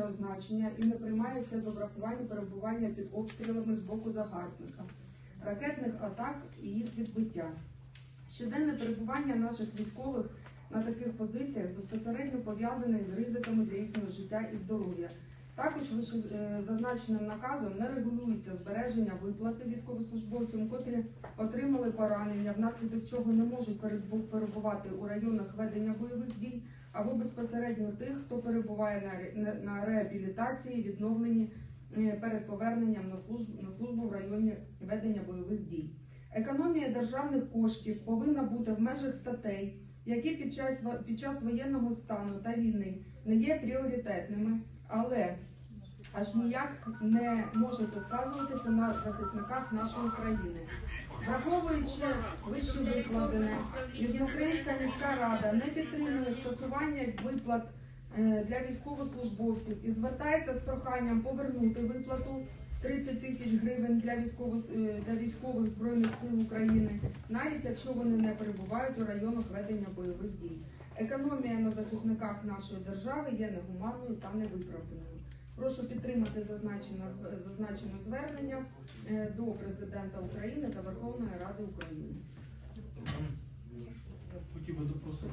регіонального значення і не приймається до врахування перебування під обстрілами з боку загарбника, ракетних атак і їх відбиття. Щоденне перебування наших військових на таких позиціях безпосередньо пов'язане з ризиками для їхнього життя і здоров'я. Також вище е, зазначеним наказом не регулюється збереження виплати військовослужбовцям, котрі отримали поранення, внаслідок чого не можуть перебувати у районах ведення бойових дій, або безпосередньо тих, хто перебуває на, ре- на- на реабілітації, відновленні е, перед поверненням на службу, на службу в районі ведення бойових дій. Економія державних коштів повинна бути в межах статей, які під час, під час воєнного стану та війни не є пріоритетними, але аж ніяк не може це сказуватися на захисниках нашої країни. Враховуючи вище викладене, Южноукраїнська міська рада не підтримує скасування виплат е, для військовослужбовців і звертається з проханням повернути виплату 30 тисяч гривень для військових, е, для військових збройних сил України, навіть якщо вони не перебувають у районах ведення бойових дій. Економія на захисниках нашої держави є негуманною та невиправданою. Прошу підтримати зазначене, зазначене звернення е, до президента України та Верховної Ради України. Хотів би допросити